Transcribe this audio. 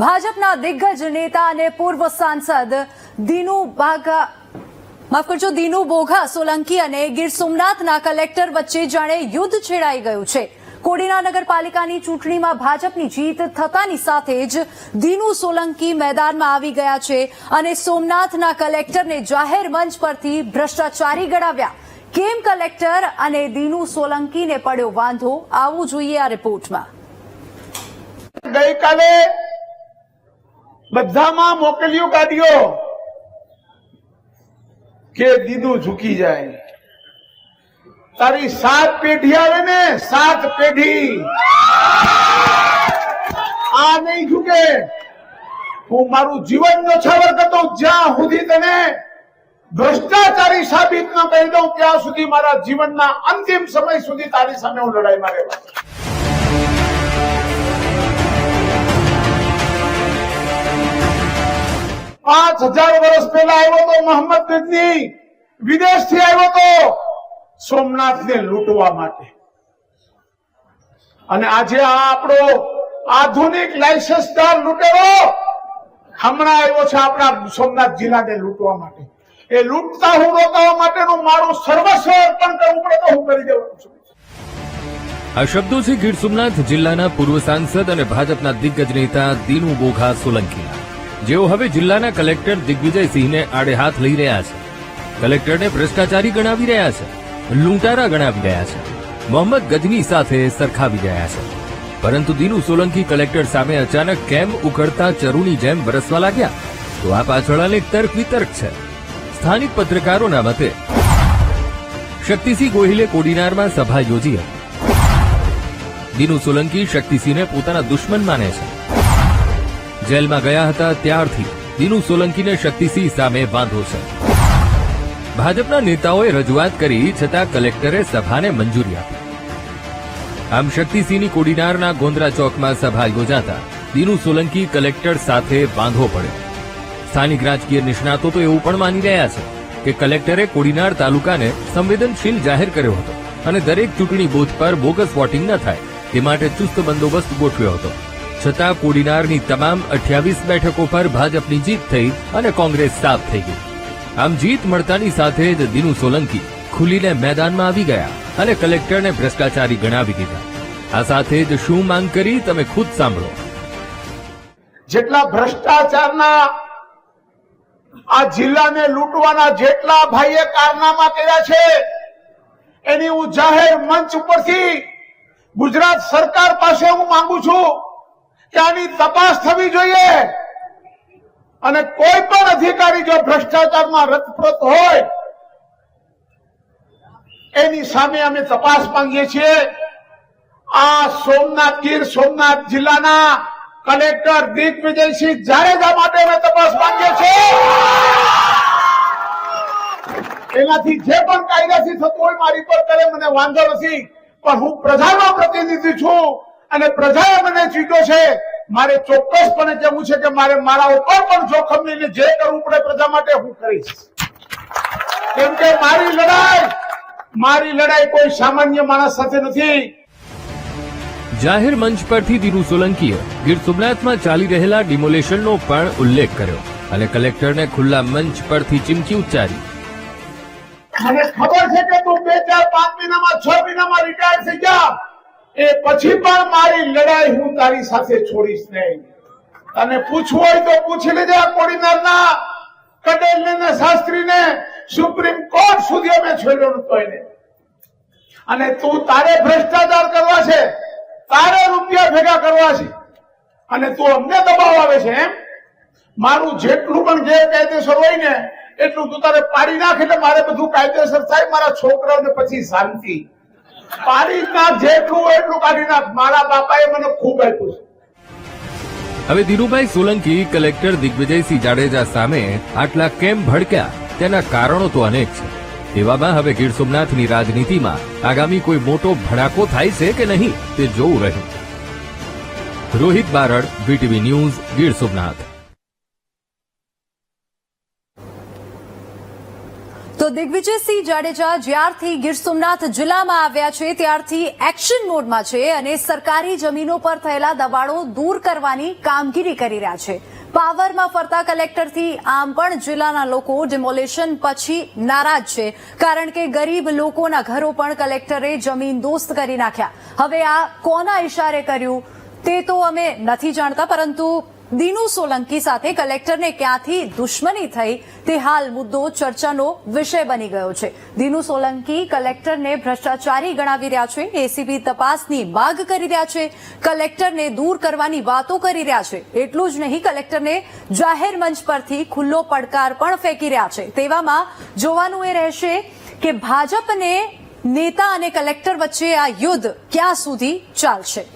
ભાજપના દિગ્ગજ નેતા અને પૂર્વ સાંસદ દિનુ બાગા માફ કરજો, દિનુ બોઘા, સોલંકી અને ગીર સોમનાથના કલેક્ટર વચ્ચે જાણે યુદ્ધ છેડાઈ ગયું છે. કોડીના નગરપાલિકાની ચૂંટણીમાં ભાજપની જીત થતાની સાથે જ દિનુ સોલંકી મેદાનમાં આવી ગયા છે અને સોમનાથના કલેક્ટરને જાહેર મંચ પરથી ભ્રષ્ટાચારી ગણાવ્યા. કેમ કલેક્ટર અને દિનુ સોલંકીને પડ્યો વાંધો? આવવું જોઈએ આ રિપોર્ટમાં. ગઈકાલે બધામાં મોકલ્યું કાઢ્યો કે દીદું ઝૂકી જાય. તારી સાત પેઢી આવે ને, સાત પેઢી. આ નહીં ઝૂકે. હું મારું જીવન ન્યોછાવર કરતો જ્યાં સુધી તને ભ્રષ્ટાચારી સાબિત ન કરી દઉં, ત્યાં સુધી મારા જીવનના અંતિમ સમય સુધી તારી સામે હું લડાઈ રહેવા. પાંચ હજાર વર્ષ પહેલા આવ્યો તો મોહમ્મદ ગજની વિદેશથી આવ્યો તો સોમનાથને લૂંટવા માટે. અને આજે આ આપણો આધુનિક લાયસન્સદાર લૂંટેરો હમણાં આવ્યો છે આપણા સોમનાથ જિલ્લાને લૂંટવા માટે. એ લૂંટતા હું રોકાવા માટેનું મારું સર્વસ્વ અર્પણ કરવું પડે તો હું કરી દેવાનું છું. આ શબ્દો છે ગીર સોમનાથ જિલ્લાના પૂર્વ સાંસદ અને ભાજપના દિગ્ગજ નેતા દીનુ બોઘા સોલંકીના જેઓ હવે જિલ્લાના કલેક્ટર દિગ્વિજયસિંહને આડે હાથ લઈ રહ્યા છે. કલેક્ટરને ભ્રષ્ટાચારી ગણાવી રહ્યા છે, લૂંટારા ગણાવી રહ્યા છે, મોહમ્મદ ગજની સાથે સરખાવી રહ્યા છે. પરંતુ દીનુ સોલંકી કલેક્ટર સામે અચાનક કેમ ઉખડતા ચરુની જેમ વરસવા લાગ્યા? તો આ પાછળ અનેક તર્ક વિતર્ક છે. સ્થાનિક પત્રકારોના મતે, શક્તિસિંહ ગોહિલે કોડીનારમાં સભા યોજી હતી. દિનુ સોલંકી શક્તિસિંહને પોતાના દુશ્મન માને છે. જેલમાં ગયા હતા ત્યારથી દિનુ સોલંકીને શક્તિસિંહ સામે વાંધો છે. ભાજપના નેતાઓએ રજૂઆત કરી છતાં કલેક્ટરે સભાને મંજૂરી આપી. આમ શક્તિસિંહની કોડીનારના ગોંદરા ચોકમાં સભા યોજાતા દિનુ સોલંકી કલેક્ટર સાથે વાંધો પડ્યો. સ્થાનિક રાજકીય નિષ્ણાતો તો એવું પણ માની રહ્યા છે કે કલેક્ટરે કોડીનાર તાલુકાને સંવેદનશીલ જાહેર કર્યો હતો અને દરેક ચૂંટણી બૂથ પર બોગસ વોટિંગ ન થાય તે માટે ચુસ્ત બંદોબસ્ત ગોઠવ્યો હતો. છતાં કોડીનારની તમામ અઠ્યાવીસ બેઠકો પર ભાજપની જીત થઈ અને કોંગ્રેસ સાફ થઈ ગઈ. આમ જીત મળતાની સાથે જ દિનુ સોલંકી ખુલીને મેદાનમાં આવી ગયા અને કલેક્ટરને ભ્રષ્ટાચારી ગણાવી દીધા. આ સાથે જ શું માંગ કરી તમે ખુદ સાંભળો. જેટલા ભ્રષ્ટાચારના આ જિલ્લાને લૂંટવાના જેટલા ભાઈએ કારનામા કર્યા છે, એની હું જાહેર મંચ ઉપરથી ગુજરાત સરકાર પાસે હું માંગુ છું કે આની તપાસ થવી જોઈએ. અને કોઈ પણ અધિકારી જો ભ્રષ્ટાચારમાં રથપ્રત હોય, એની સામે અમે તપાસ માંગીએ છીએ. આ સોમનાથ, ગીર સોમનાથ જિલ્લાના કલેક્ટર દિગ્વિજયસિંહ જાડેજા માટે અમે તપાસ માંગીએ છીએ. એનાથી જે પણ કાયદાથી થતું હોય મારી પર કરે, મને વાંધો નથી. પણ હું પ્રજાનો પ્રતિનિધિ છું. અને પ્રજાએ મને જીતો છે મારે ચોક્કસપણે કહેવું છે કે મારે મારા ઉપર પણ જોખમ લઈને જે કરવું પડે પ્રજા માટે હું કરીશ. કેમ કે મારી લડાઈ મારી લડાઈ કોઈ સામાન્ય માણસ સાથે નથી. જાહેર મંચ પરથી દીનુ સોલંકીએ ગીર સોમનાથમાં ચાલી રહેલા ડિમોલેશનનો પણ ઉલ્લેખ કર્યો અને કલેક્ટરને ખુલ્લા મંચ પરથી ચીમકી ઉચ્ચારી. મને ખબર છે કે તું બે ચાર પાંચ મહિનામાં છ મહિનામાં રિટાયર થઈ જા. એ પછી પણ મારી લડાઈ હું તારી સાથે છોડીશ નહીં. અને પૂછવું હોય તો પૂછી લેજે કોડીનારના કટેલને ને શાસ્ત્રીને, સુપ્રીમ કોર્ટ સુધી અમે છોડ્યો નતો એને. અને તું તારે ભ્રષ્ટાચાર કરવા છે, તારે રૂપિયા ભેગા કરવા છે. અને તું અમને દબાવ આવે છે એમ? મારું જેટલું પણ ગેરકાયદેસર હોય ને, એટલું તું તારે પાડી નાખ એટલે મારે બધું કાયદેસર થાય, મારા છોકરાઓને પછી શાંતિ. હવે ધીરુભાઈ સોલંકી, કલેક્ટર દિગ્વિજયસિંહ જાડેજા સામે આટલા કેમ ભડક્યા? તેના કારણો તો અનેક છે. એવામાં હવે ગીર સોમનાથની રાજનીતિમાં આગામી કોઈ મોટો ભડાકો થાય છે કે નહીં તે જોવું રહ્યું. Rohit Barad, VTV news, Gir Somnath. તો દિગ્વિજયસિંહ જાડેજા જ્યારથી ગીર સોમનાથ જિલ્લામાં આવ્યા છે, ત્યારથી એક્શન મોડમાં છે અને સરકારી જમીનો પર થયેલા દબાણો દૂર કરવાની કામગીરી કરી રહ્યા છે. પાવરમાં ફરતા કલેક્ટરથી આમ પણ જિલ્લાના લોકો ડિમોલેશન પછી નારાજ છે, કારણ કે ગરીબ લોકોના ઘરો પણ કલેક્ટરે જમીન દોસ્ત કરી નાખ્યા. હવે આ કોના ઇશારે કર્યું તે તો અમે નથી જાણતા, પરંતુ દીનુ સોલંકી સાથે કલેક્ટરને ક્યાંથી દુશ્મની થઈ તે હાલ મુદ્દો ચર્ચાનો વિષય બની ગયો છે. દીનુ સોલંકી કલેક્ટરને ભ્રષ્ટાચારી ગણાવી રહ્યા છે, એસીબી તપાસની માંગ કરી રહ્યા છે, કલેક્ટરને દૂર કરવાની વાતો કરી રહ્યા છે. એટલું જ નહીં, કલેક્ટરને જાહેર મંચ પરથી ખુલ્લો પડકાર પણ ફેંકી રહ્યા છે. તેવામાં જોવાનું એ રહેશે કે ભાજપને નેતા અને કલેક્ટર વચ્ચે આ યુદ્ધ ક્યાં સુધી ચાલશે?